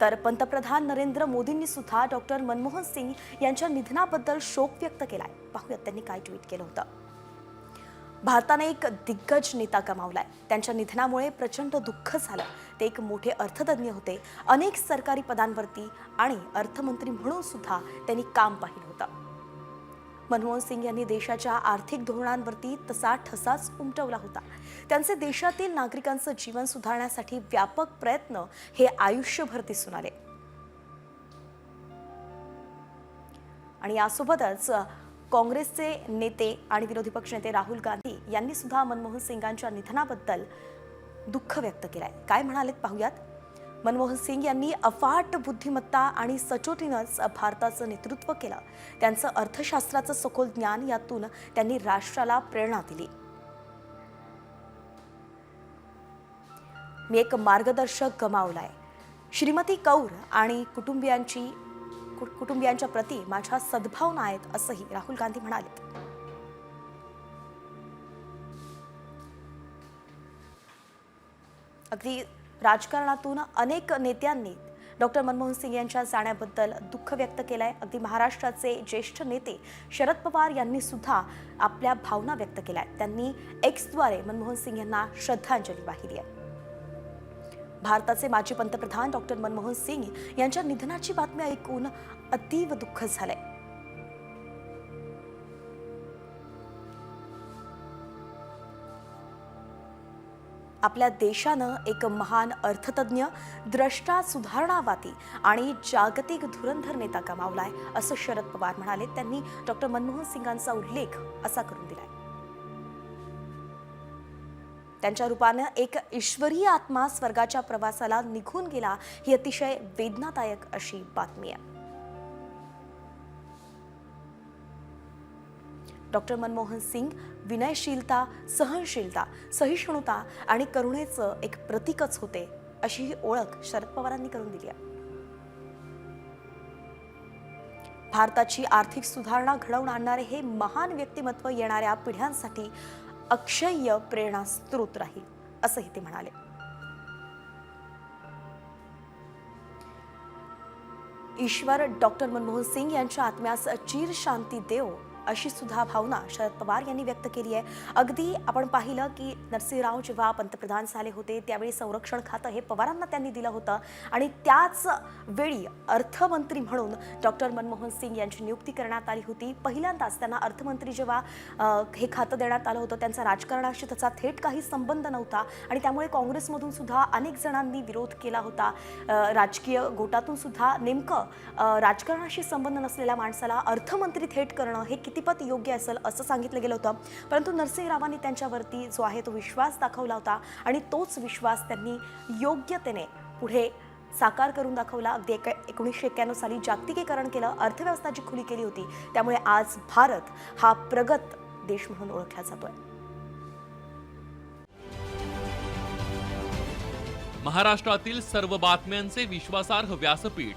तर पंतप्रधान नरेंद्र मोदींनी सुद्धा डॉक्टर मनमोहन सिंग यांच्या निधनाबद्दल शोक व्यक्त केलाय. पाहूयात त्यांनी काय ट्विट केलं होतं. भारताने एक दिग्गज नेता गमावलाय. त्यांच्या निधनामुळे प्रचंड दुःख झालं. ते एक मोठे अर्थतज्ञ होते. अनेक सरकारी पदांवरती आणि अर्थमंत्री म्हणून सुद्धा त्यांनी काम पाहिलं होतं. मनमोहन सिंग यांनी देशाच्या आर्थिक धोरणांवरती तसा ठसाच उमटवला होता. त्यांचे देशातील नागरिकांचं जीवन सुधारण्यासाठी व्यापक प्रयत्न हे आयुष्यभर दिसून आले. आणि यासोबतच काँग्रेसचे नेते आणि विरोधी पक्षनेते राहुल गांधी यांनी सुद्धा मनमोहन सिंगांच्या निधनाबद्दल दुःख व्यक्त केलंय. काय म्हणालेत पाहूयात? मनमोहन सिंग यांनी अफाट बुद्धिमत्ता आणि सचोटीनंच भारताचं नेतृत्व केलं. त्यांचं अर्थशास्त्राचं सखोल ज्ञान यातून त्यांनी राष्ट्राला प्रेरणा दिली. मी एक मार्गदर्शक गमावलाय श्रीमती कौर आणि कुटुंबियांची कुटुंबियांच्या प्रती माझ्या सद्भावना आहेत असंही राहुल गांधी म्हणाले अगदी राजकारणातून अनेक नेत्यांनी डॉक्टर मनमोहन सिंग यांच्या जाण्याबद्दल दुःख व्यक्त केलं आहे अगदी महाराष्ट्राचे ज्येष्ठ नेते शरद पवार यांनी सुद्धा आपल्या भावना व्यक्त केल्या आहेत. त्यांनी एक्सद्वारे मनमोहन सिंग यांना श्रद्धांजली वाहिली आहे. भारताचे माजी पंतप्रधान डॉक्टर मनमोहन सिंग यांच्या निधनाची बातमी ऐकून अतीव दुःख झालंय. आपल्या देशानं एक महान अर्थतज्ञ द्रष्टा सुधारणावादी आणि जागतिक धुरंधर नेता गमावलाय असं शरद पवार म्हणाले. त्यांनी डॉक्टर मनमोहन सिंगांचा उल्लेख असा करून दिलाय. त्यांच्या रूपानं एक ईश्वरीय आत्मा स्वर्गाच्या प्रवासाला निघून गेला ही अतिशय वेदनादायक अशी बातमी आहे. डॉक्टर मनमोहन सिंग विनयशीलता सहनशीलता सहिष्णुता आणि करुणेचं एक प्रतीकच होते अशी ही ओळख शरद पवारांनी करून दिली आहे. भारताची आर्थिक सुधारणा घडवून आणणारे हे महान व्यक्तिमत्व येणाऱ्या पिढ्यांसाठी अक्षय्य प्रेरणा स्त्रोत राहील असंही ते म्हणाले. ईश्वर डॉक्टर मनमोहन सिंग यांच्या आत्म्यास चीर शांती देव अशी सुद्धा भावना शरद पवार यांनी व्यक्त केली आहे. अगदी आपण पाहिलं की नरसिंहराव जेव्हा पंतप्रधान झाले होते त्यावेळी संरक्षण खातं हे पवारांना त्यांनी दिलं होतं. आणि त्याच वेळी अर्थमंत्री म्हणून डॉक्टर मनमोहन सिंग यांची नियुक्ती करण्यात आली होती. पहिल्यांदाच त्यांना अर्थमंत्री जेव्हा हे खातं देण्यात आलं होतं त्यांचा राजकारणाशी त्याचा थेट काही संबंध नव्हता. आणि त्यामुळे काँग्रेसमधून सुद्धा अनेक जणांनी विरोध केला होता. राजकीय गोटातून सुद्धा नेमकं राजकारणाशी संबंध नसलेल्या माणसाला अर्थमंत्री थेट करणं हे किती कितीपत योग्य असेल असं सांगितलं गेलं होतं. परंतु नरसिंहरावांनी त्यांच्यावरती जो आहे तो विश्वास दाखवला होता आणि तोच विश्वास त्यांनी योग्यतेने पुढे साकार करून दाखवला. अगदी एक एकोणीसशे एक्क्याण्णव साली जागतिकीकरण केलं अर्थव्यवस्थाची खुली केली होती त्यामुळे आज भारत हा प्रगत देश म्हणून ओळखला जातोय. महाराष्ट्रातील सर्व बातम्यांचे विश्वासार्ह व्यासपीठ